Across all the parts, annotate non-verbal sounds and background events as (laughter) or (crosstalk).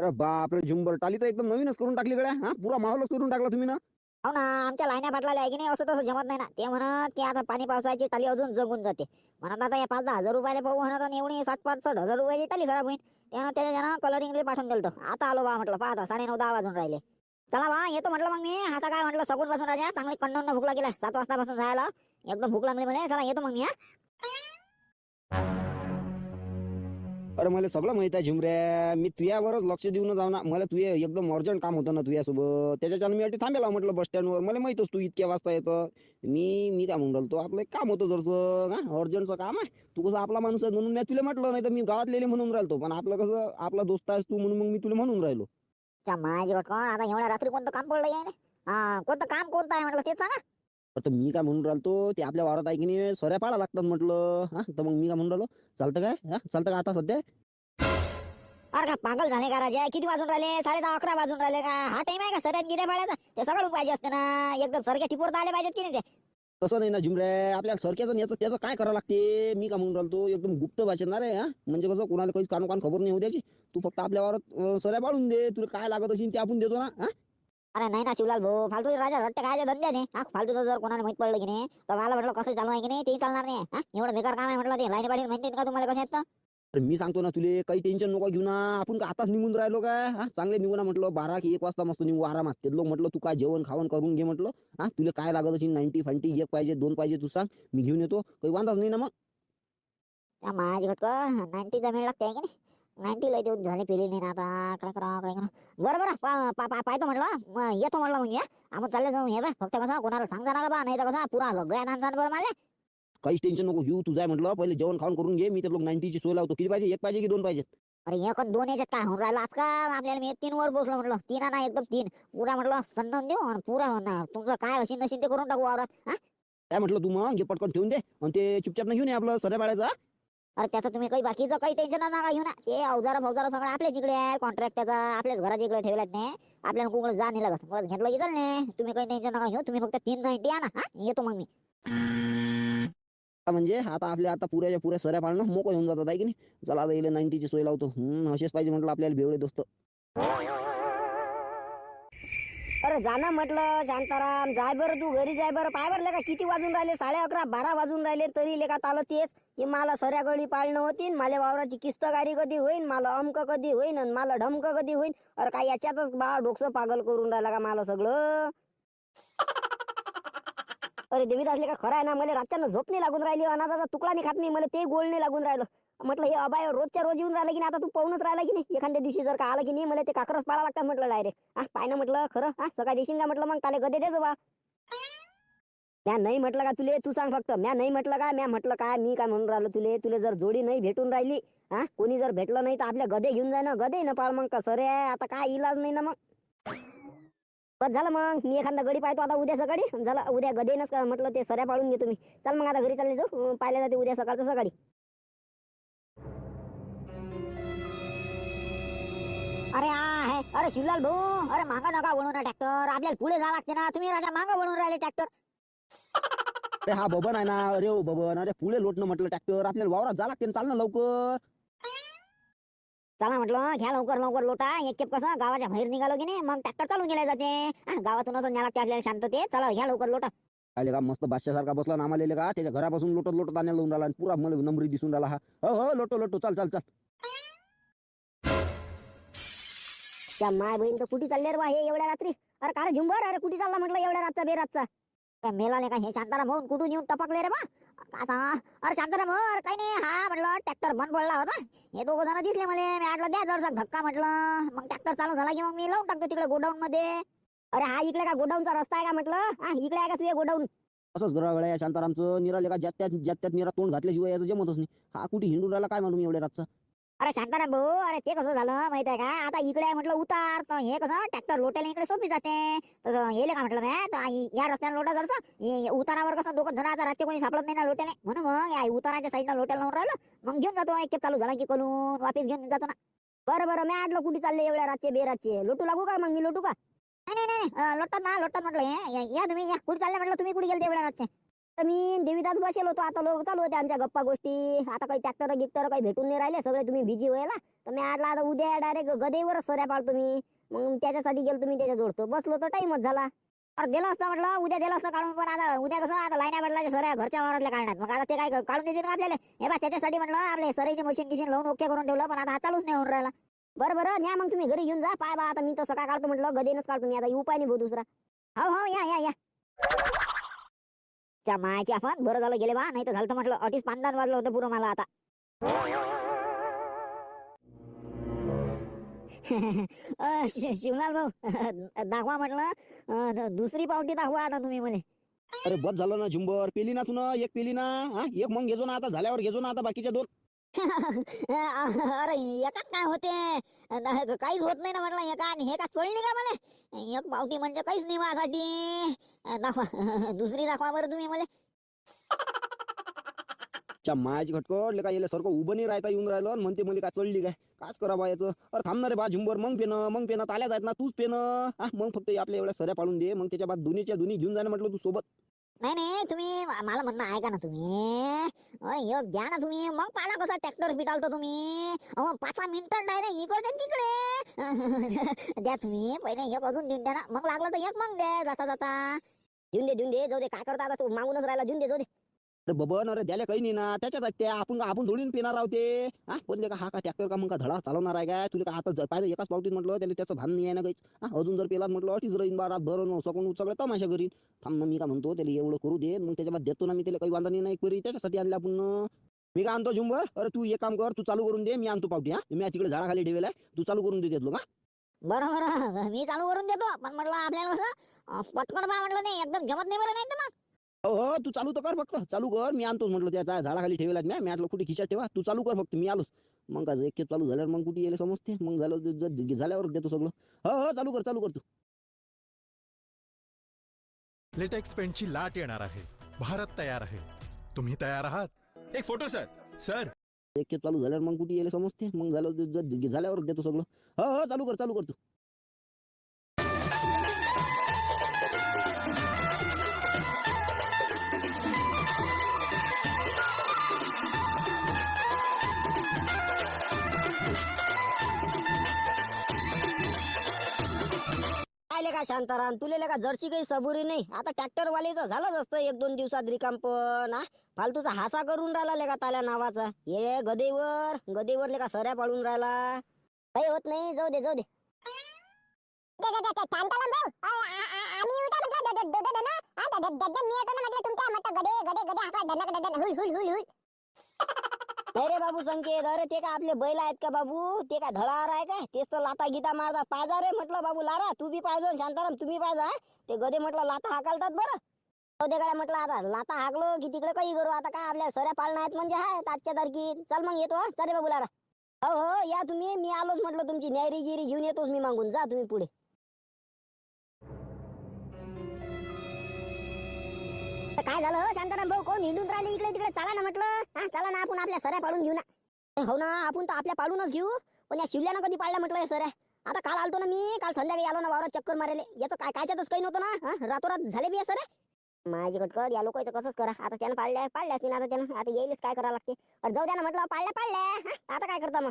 अरे बापरे झुंबर टाली तर एकदम नवीनच करून टाकली गड्या. हा पुरा माहोलच करून टाकला तुम्ही ना. हो ना आमच्या लाईन्या पाटलाला आहे की नाही असं तसं जमत नाही ना. ते म्हणत की आता पाणी पावसाची टाली अजून जगून जाते. म्हणत आता या पाच दहा हजार रुपयाला पाहू म्हणत आणि एवढी सात पाच साठ हजार रुपयाची टाली खराब होईल त्यानं त्याच्या ज्यानं कलरिंगला पाठवून दिलं आता आलो बा म्हटलं पाहता साडे नऊ दहा वाजून राहिले. चला बा येतो म्हटलं मग मी. आता काय म्हटलं सगून बसून राजा चांगली कन्नडनं भूक लागेल सात वाजतापासून जायला एकदम भूक लागली म्हणे. चला येतो मग मी हा. अरे मला सगळं माहीत आहे झुमऱ्या मी तुझ्यावरच लक्ष देऊन जाऊ ना. मला तुझे एकदम अर्जंट काम होतं ना तुझ्यासोबत. त्याच्याच्यानं मी अटी थांबेला म्हटलं बस स्टँडवर मला माहितच तू इतक्या वाजता येतं. मी मी काय म्हणून राहिलो? आपलं एक काम होतं जरसं. हा अर्जंटचं काम आहे. तू कसं आपला माणूस आहे म्हणून मी तुला म्हटलं नाही तर मी गावातलेले म्हणून राहिलो पण आपलं कसं आपला दोस्त आहेस तू म्हणून मग मी तुला म्हणून राहिलो. माझी कोण? आता एवढ्या रात्री कोणतं काम पडलं आहे कोणतं काम कोणतं आहे म्हटलं ते सांगा. तर मी काय म्हणून राहिलो ते आपल्या वावरात आहे की नाही सऱ्या पाळा लागतात म्हटलं. हा तर मग मी काय म्हणून राहिलो? चालतं काय? हा चालतं का आता सध्या? अरे का पागल झाले का राजा? किती वाजून राहिले? साडे दहा अकरा वाजून राहिले का? हा टाइम आहे का सऱ्यात गिऱ्या पाळ्याचा ते सगळं पाहिजे असते ना. एकदम सरक्या टिपोर आले पाहिजेत की नाही ते? तसं नाही ना झुमऱ्या आपल्याला सरक्याचं आणि याचं त्याचं काय करावं लागते? मी का म्हणून राहिलो एकदम गुप्त वाचणार आहे हा? म्हणजे कसं कोणाला काही कानोकान खबर नाही होऊ द्यायची. तू फक्त आपल्या वावरात अं, सऱ्या पाळून दे. तुला काय लागत असेल ते आपण देतो ना हा? अरे नाही ना शिवलाल भाऊ फालतू राजा रट्टे काय धंदे नाही हा फालतू जर कोणाला माहीत पडलं की नाही तर मला म्हटलं कसं चालू आहे की नाही ते चालणार नाही. हा एवढं बेकार काम आहे म्हटलं ते. लाईन पाडी माहिती का तुम्हाला कसं येतं अरे मी सांगतो ना तुले काही टेन्शन नको घेऊ ना. आपण का आताच निघून राहिलो काय हा चांगले निघू ना म्हटलं. बारा की एक वाजता मस्त निघू आरामात. ते लोक म्हटलं तू काय जेवण खावण करून घे म्हटलं. हा तुला काय लागत असेल? नाईन्टी फाईन्टी एक पाहिजे दोन पाहिजे तू सांग. मी घेऊन येतो. काही वांधाच नाही ना मग? माझी घटक नाईन्टीचा मेळ लागते की नाही? नाईन्टी लय देऊन झाली पेली नाही ना आता. काय करावं काय करावं बरं बरं. पा- पा- पा- पाहतो म्हटलं मग येतो म्हटलं मग या आपण चालले जाऊ हे बा फक्त कसं कोणाला सांगा ना बा नाही तर कसं पुरा गया नानसान बरं मला काहीच टेन्शन नको घेऊ तू जाय म्हटलं. पहिले जेवण खाऊन करून घे मी ते लोक नाईन्टीची सोय लावतो. किती पाहिजे? एक पाहिजे की दोन पाहिजे अरे एक आणि दोन याच्यात काय होऊन राहिलं? आजकाल आपल्याला मी तीन वर बसलो म्हटलं. तीन ना एकदम तीन. पुरा म्हटलं सन्नन देऊ आणि पुरा ना तुमचं काय अशी नशीन ते करून टाकू वावरात हा? काय म्हटलं तू मग? घे पटकन ठेवून दे. आणि ते चुपचाप घेऊन ये आपलं सऱ्या बाळ्याचा अरे त्याचं तुम्ही काही बाकीचं काही टेन्शन नका घेऊ ना. ते अवजार फौजार सगळं आपल्याच इकडे आहे कॉन्ट्रॅक्ट त्याचा आपल्याच घराच्या इकडे ठेवल्यात नाही आपल्याला कुकडे जा नाही लागत. बस घेतलं की चाल नाही तुम्ही काही टेन्शन नका घेऊ. तुम्ही फक्त तीन नाईन्टी आणा हा? येतो मग मी. म्हणजे आता आपल्या आता पुऱ्याच्या पुऱ्या सऱ्या पाळणं मोकळं होऊन जातात आहे की नाही? चला आता येईल नाईन्टीची सोय लावतो. असेच पाहिजे म्हटलं आपल्याला बेवडे दोस्त. अरे जाना म्हटलं शांताराम. जाय बरं तू. घरी जाय बरं. पाय बरं का? किती वाजून राहिले? साडे अकरा बारा वाजून राहिले. तरी लेखा आलं तेच. की मला सऱ्या गळी पाळणं होतीन मला वावराची किस्तगारी कधी होईन मला अमक कधी होईन आणि मला ढमक कधी होईन? अरे काय याच्यातच बा डोकसं पागल करून राहिला का मला सगळं? अरे देवी असले का खरं आहे ना मला रातच्यानं झोप नाही लागून राहिली अनाजाचा तुकडा नाही खात नाही मला ते गोल नाही लागून राहिलं. म्हटलं हे अबाय रोजच्या रोज येऊन राहिलं की नाही? आता तू पाहूनच राहिला की नाही? एखाद्या दिवशी जर का आलं की नाही मला ते काकरच पाळा लागतात म्हटलं डायरेक्ट हा पाहिलं ना म्हटलं खरं? हा सकाळी देशील का म्हटलं मग? ताले गदे देजो बा म्या नाही म्हटलं का तुले? तू सांग फक्त. म्या नाही म्हटलं का? म्या म्हटलं काय मी काय म्हणून राहिलो तुले? तुले जर जोडी नाही भेटून राहिली हा? कोणी जर भेटलं नाही तर आपल्या गदे घेऊन जाय ना गदे ना पाळ मग का सरे आता काय इलाज नाही ना मग. बस झालं मग. मी एखादा गडी पाहतो आता उद्या सकाळी. झालं उद्या गदेनच का म्हटलं ते सऱ्या पाळून घेतो मी. चल मग आता घरी चालले जाऊ. पाहिल्या जाते उद्या सकाळचं सकाळी. अरे आ अरे शिवलाल भाऊ. अरे मागा नका वळू ना ट्रॅक्टर. आपल्याला पुढे जा लागते ना. तुम्ही राजा मागा वळून राहिले ट्रॅक्टर. अरे हा बबन आहे ना अरे ओ बबन अरे पुढे लोटणं म्हटलं ट्रॅक्टर आपल्याला वावरात जा लागते चाल ना लवकर. चला म्हटलं घ्या लवकर लवकर लोटा एक खेप कसं गावाच्या बाहेर निघालो की नाही मग ट्रॅक्टर चालून गेले जाते. हा, गावातूनच न्या लागते आपल्याला शांतते. चला घ्या लवकर लोटा. आले का मस्त बादशासारखा बसला ना आम्हाला का त्याच्या घरापासून लोटत लोटत आणायला लावून राहिला आणि पुरा मला नंबरी दिसून राहिला हा. हो हो लोटो लोटो चाल चाल चाल. त्या माय बहीण तर कुठे चालले रे बा हे एवढ्या रात्री? अरे का रे झुंबर? अरे कुठे चालला म्हटलं एवढ्या रातचा बेरातचा? मेलाले का हे शांताराम भाऊन कुठून येऊन टपकले रे बा? का सांगा अरे शांताराम भाऊ अरे काही नाही. हा म्हटलं ट्रॅक्टर बंद पडला होता. हे दोघं जण दिसले मला. मी आटलं द्या जरसा धक्का म्हटलं. मग ट्रॅक्टर चालू झाला की मग मी लावून टाकतो तिकडे गोडाऊन मध्ये. अरे हा इकडे का गोडाऊनचा रस्ता आहे का म्हटलं? हा इकडे आहे का तुझे गोडाऊन? असंच गरा वेळा या शांतारामचं. निराले का ज्यात त्यात ज्यात त्यात निरा तोंड घातल्याशिवाय याचं जमतच नाही. हा कुठे हिंडून राहिला? काय मालूम एवढ्या रातचा? अरे शांताराम भाऊ अरे ते कसं झालं माहीत आहे का? आता इकडे म्हटलं उतार तर हे कसं? ट्रॅक्टर लोटायला इकडे सोपी जाते. तसं येले का म्हटलं मी आई- या रस्त्याने लोटा जरसं. उतारावर कसं दोघं जण आता रातचे कोणी सापडत नाही ना लोट्याने म्हणून मग या उताराच्या साईडला लोट्याला लावून राहिलं. मग घेऊन जातो एक चालू झाला की कलून वापस घेऊन जातो ना. बरं बरं मी आटलं कुठे चालले एवढ्या रातचे बेरातचे. लोटू लागू का मग मी लोटू का? नाही नाही नाही लोटतात ना लोटतात म्हटलं हे. या- या तुम्ही या. कुठे चालले म्हटलं? तुम्ही कुठे गेले एवढ्या रातचे? तर मी देवीदास बसेल होतो. आता लोक चालू होते आमच्या गप्पा गोष्टी. आता काही ट्रॅक्टर गिक्टर काही भेटून नाही राहिले. सगळे तुम्ही बिझी व्हायला. तर मी आडला आता उद्या डायरेक्ट गदेवरच सऱ्या पाडतो मी. मग त्याच्यासाठी गेलो तुम्ही त्याच्या जोडतो. बसलो तर टाईमच झाला. अरे दिलं असतं म्हटलं उद्या दिलं असतं काढून. पण आता उद्या कसं आता लाईना बदलायच्या सऱ्या घरच्या वावरातल्या काढण्यात मग आता ते काय काढून देतील का आपल्याला? हे बा त्याच्यासाठी म्हटलं आपले सरेचे मशीन गिशीन लावून ओके करून ठेवलं पण आता हा चालूच नाही होऊन राहिला. बरं बरं न्या मग तुम्ही घरी घेऊन जा. पाय बा आता मी तसं काय काढतो म्हटलं गदेनच काढतो मी. आता उपाय नाही भाऊ दुसरा. हो हो या या या. च्या मायच्या आपण बरं झालं गेले बा नाही तर झालं तर म्हटलं अटीच पांदान वाजलं होतं पुरं मला आता. (laughs) शिवलाल भाऊ दाखवा म्हटलं दुसरी पावटी दाखवा आता तुम्ही मला अरे बस झालं ना झुंबर पेली ना तू ना एक पेली ना हा एक मग घेजो ना आता झाल्यावर घेजो ना आता बाकीच्या दोन. (laughs) अरे एकात काय होते? काहीच होत नाही ना म्हटलं एका आणि हे का चळली का मला? एक पावटी म्हणजे काहीच नाही माझ्यासाठी. दाखवा (laughs) दुसरी दाखवा बरं तुम्ही मला. च्या मायाची खटकट ले का याला सारखं उभं नाही राहता येऊन राहिलं आणि म्हणते मला काय चढली काय? काच करा बा याचं. अरे थांबणार रे बा झुंबर मग पेनं मग पेनं ताल्याच आहेत ना तूच पेनं. मग फक्त आपल्या एवढ्या सऱ्या पाडून दे. मग त्याच्या बाद दोन्हीच्या दोन्ही घेऊन जाणं म्हटलं तू सोबत. नाही नाही तुम्ही मला म्हणणं ऐका ना तुम्ही. अरे योग द्या ना तुम्ही. मग पाला कसा ट्रॅक्टर पिटालतो तुम्ही. अहो पाच सहा मिनिटं डायरेक्ट इकडच्या तिकडे. (laughs) द्या तुम्ही. पहिले एक अजून देऊन द्या ना. मग लागलं तर एक मग द्या जाता जाता. देऊन दे देऊन दे. जाऊ दे काय करता आता? तू मागूनच राहिला. देऊन दे जाऊ दे. अरे बबन अरे द्यायला काही नाही ना. त्याच्यात आहेत त्या आपण आपण थोडी पिणार आहोत ते. हा? बोलले का हा का ट्रॅक्टर का? मग का धडा चालवणार आहे काय? तुला का आता पाहिलं एकाच पावटीत म्हटलं त्याला त्याचं भान नाही आहे ना काहीच. हा? अजून जर पेलात म्हटलं अटीच राहीन बा रात भरून सकून सगळं तमाशा करीन. थांब मी का म्हणतो त्याला एवढं करू दे. मग त्याच्या देतो ना मी त्याला. काही वांधा नाही करी त्याच्यासाठी आणलं आपण मी काय आणतो झुंबर? अरे तू एक काम कर तू चालू करून दे मी आणतो पावटी हा? मी तिकडे झाडाखाली ठेवेला तू चालू करून दे देतो का बरं बरं. मी चालू करून देतो. पण म्हटलं आपल्याला कसं पटकन बा म्हटलं नाही. एकदम जमत नाही बरं नाही तर मग. हो हो तू चालू तर कर फक्त. चालू कर. मी आणतोच म्हटलं त्या झाडाखाली ठेवेला मी मी म्हटलं कुठे खिशात ठेवा. तू चालू कर फक्त. मी आलोच. मग काय एक चालू झाल्यावर मग कुठे येईल समजते? मग झालं झाल्यावर देतो सगळं. हो हो चालू कर चालू कर तू. लेटेक्स पेंटची लाट येणार आहे. भारत तयार आहे. तुम्ही तयार आहात? एक फोटो सर. सर. एक चालू झाल्यावर मग कुठे येईल समजते? मग झालं झाल्यावर देतो सगळं. हो हो चालू कर चालू कर तू. काय का शांताराम तुले का जर्सी काही सबुरी नाही आता ट्रॅक्टरवालेचं झालंच असतं एक दोन दिवसात रिकाम पण हा फालतूचा हासा करून राहिला लेका ताल्या नावाचा हे गदेवर गदेवर लेका सऱ्या पाडून राहिला काही होत नाही जाऊ दे जाऊ दे अरे बाबू संकेत अरे ते काय आपले बैल आहेत का बाबू? ते काय धडावर आहे काय? तेच तर लाता गीता मारतात. पाजा रे म्हटलं बाबू लारा. तू बी पाहिजे शांताराम तुम्ही पाहिजे ते गदे म्हटलं लाता हाकलतात बरं. गदे काय म्हटलं आता. लाता हाकलो की तिकडे काही करू. आता काय आपल्या सऱ्या पाळणं आहेत म्हणजे हाय आजच्या तारखेत चल मग येतो हा? चाले बाबू लारा. हो हो या तुम्ही. मी आलोच म्हटलं तुमची. न्यायरी गिरी घेऊन येतोच मी मागून. जा तुम्ही पुढे. काय झालं? हो शांताराम भाऊ कोण हिंडून राहिले इकडे तिकडे? चला ना म्हटलं. हा चला ना आपण आपल्या सऱ्या पाडून घेऊ ना. हो ना आपण तर आपल्या पाडूनच घेऊ. पण या शिवल्यानं कधी पाडल्या म्हटलं सर सऱ्या? आता काल आलतो ना मी काल संध्याकाळी आलो ना वावरात चक्कर मारायला. याचं काय कायच्यातच काही नव्हतं ना? हा? रातोरात झाले बी सर माझी कटकट या लोकांचं कसंच करा. आता त्यानं पाळल्या पाळल्यास असतील आता त्यानं. आता येईलच काय करावं लागते. अरे जाऊ द्या ना म्हटलं पाळल्या पाळल्या. आता काय करता मग?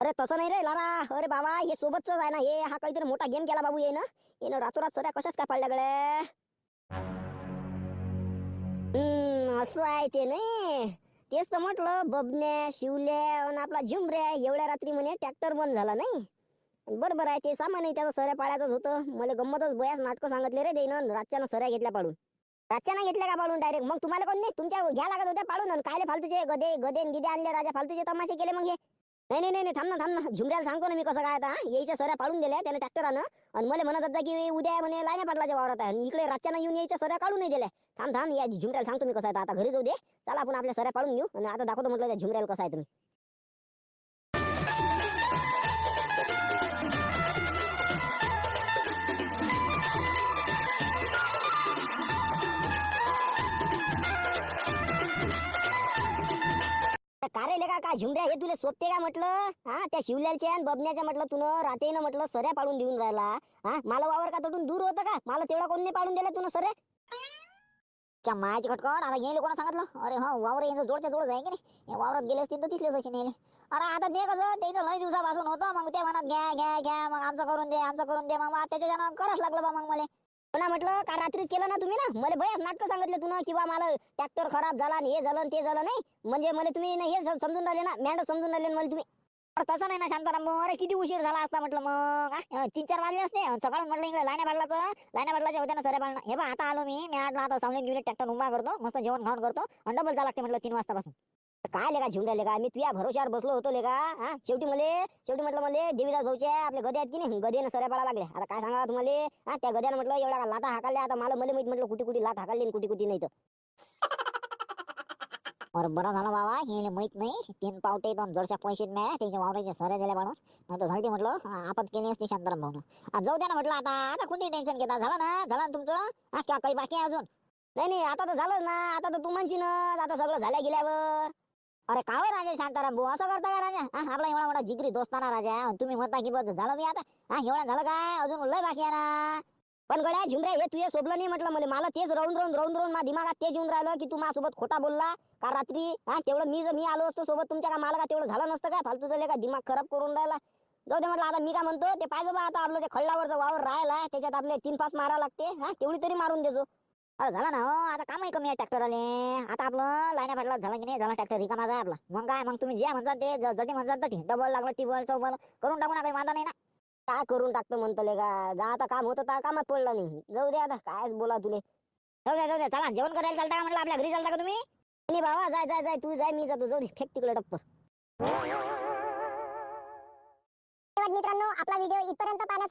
अरे तसं नाही रे लारा. अरे बाबा हे सोबतच आहे ना. हे हा काहीतरी मोठा गेम केला बाबू ये ना येणं रातोरात सऱ्या कशाच काय पाळल्या गड्या? हम्म असं आहे ते नाही तेच तर म्हटलं बबन्या शिवल्या आणि आपला झुमऱ्या एवढ्या रात्री म्हणे ट्रॅक्टर बंद झाला नाही. बरोबर आहे ते सामान आहे त्याचं सऱ्या पाळायचंच होतं. मला गंमतच बयाच नाटकं सांगितले रे देईन रातच्यानं सऱ्या घेतल्या पाडून. रातच्यानं घेतल्या का पाडून डायरेक्ट मग तुम्हाला कोण नाही? तुमच्या घ्या लागत होत्या पाडून. आणि कायले फालतूचे गदे गदे गिदे आणले राजा फालतूचे तमाशे केले मग हे? नाही नाही नाही नाही, थांब ना थांब ना. झुमऱ्याला सांगतो ना मी कसं काय आता यायच्या सऱ्या पाडून दिल्या त्याने ट्रॅक्टरानं. आणि मला म्हणत होता की उद्या म्हणे लायना पाटलाच्या वावरात आहे. आणि इकडे रातच्यानं येऊन यायच्या सऱ्या काढून नाही दिल्या. थांब थांब या झुमऱ्याला सांगतो मी कसं आहे आता घरी जाऊ दे. चला आपण आपल्या सऱ्या पाडून घेऊ. आणि आता दाखवतो म्हटलं त्या झुमऱ्याला कसं आहे तुम्ही. झुमऱ्या हे तुला सोपते का म्हटलं? हा त्या शिवल्याच्या आणि बबण्याच्या म्हटलं तुनं रातेनं म्हटलं सऱ्या पाडून देऊन राहिला. हा मला वावर का तोडून दूर होतं का? मला तेवढा कोण नाही पाडून दिला तुन सऱ्या च्या मायाची खटखट आता येईल कोणा सांगितलं अरे हा वावर यांचं जोडच्या जोड आहे की नाही? वावरात गेले असतील तर दिसलेच असे नेले. अरे आता ते कसं त्याचं लय दिवसापासून होतं. मग ते म्हणत घ्या घ्या घ्या मग आमचं करून दे आमचं करून दे. मग मग त्याच्यानं करावंच लागलं बा मग मला. पुन्हा म्हटलं का रात्रीच केलं ना तुम्ही ना? मला बयाच नाटकं सांगितलं तुला किंवा मला ट्रॅक्टर खराब झाला आणि हे झालं ते झालं नाही. म्हणजे मला तुम्ही ना हे समजून राहिले ना मॅड समजून राहिले ना मला तुम्ही तसं नाही ना शांताराम अरे किती उशीर झाला असता म्हटलं मग तीन चार वाजले असते. सकाळच म्हटलं इकडे लाईना बाटलाचं लाईन बाटलाच्या होत्या ना सरे बाळणं हे बा आता आलो मी. मी म्हटलं आता सावली घेऊन ट्रॅक्टर उभा करतो. मस्त जेवण खाऊन करतो. आणि डबल जा लागते म्हटलं तीन वाजतापासून. काय लेका झिवून राहिले का मी तुझ्या भरोश्यावर बसलो होतो लेका हा? शेवटी मले शेवटी म्हटलं मला देवीदास भाऊचे आपले गदे आहेत की नाही? गदेनं सऱ्या पडा लागले. आता काय सांगा तुम्हाला? हा त्या गद्यानं म्हटलं एवढ्या का लाता हाकाल्या आता मला मला माहीत म्हटलं कुठे कुठे लात हाकाली आणि कुठे कुठे नाही तर. (laughs) अरे बरं झालं बाबा हे माहीत नाही. तीन पावटे दोन जडच्या पैसे नाही त्यांच्या वावराच्या सऱ्या दिल्या म्हणून. नाही तर झाली म्हटलं आपत केली असते शांताराम भाऊ जाऊ द्या ना म्हटलं आता आता कोणते टेन्शन घेता? झालं ना? झालं ना तुमचं? हा काही बाकी आहे अजून? नाही नाही आता तर झालंच ना आता तर तू म्हणशील आता सगळं झाल्या गेल्यावर. अरे का हो राजा शांताराम भाऊ? असं करता का राजा? हा आपला एवढा मोठा जिगरी दोस्ताना राजा आणि तुम्ही म्हणता की बस झालं मी आता. हा एवढा झालं काय? अजून लय बाकी आहे ना? पण गड्या झुमऱ्या हे तुझे सोबलं नाही म्हटलं मला. मला तेच राहून राहून राहून राहून माझ्या दिमागात तेच येऊन राहिलं की तू माझ्यासोबत खोटा बोलला का रात्री? हा तेवढं मी जर मी आलो असतो सोबत तुमच्या का मला का तेवढं झालं नसतं काय? फालतू झाले का दिमाग खराब करून राहिला. जाऊ दे म्हटलं आता मी काय म्हणतो? ते पाहिजे बा आता आपलं ते खळ्यावरचं वावर राहिला त्याच्यात आपले तीन पास मारा लागते. हा तेवढी तरी मारून देजो. अरे झालं ना हो आता कामही कमी आहे ट्रॅक्टर आले आता आपलं लाईना फाटला झालं की नाही? झाला ट्रॅक्टर रिकामा आहे आपला. मग काय मग तुम्ही जे म्हणतात ते जटी म्हणतात तटी डबल लागलं टिबल चौबल करून टाकू ना काही वादा नाही ना. काय करून टाकतो म्हणतो का जा आता काम होतं तर कामात पडलं नाही. जाऊ दे आता कायच बोला तुले. जाऊ द्या जाऊ द्या चला. जेवण करायला चालता का म्हटलं आपल्या घरी चालता का तुम्ही? नाही बाबा जाय जाय जाय. तू जाय मी जातो. जाऊ दे फेक तिकडे टप्पर. मित्रांनो आपला व्हिडिओ इथपर्यंत पाहण्यास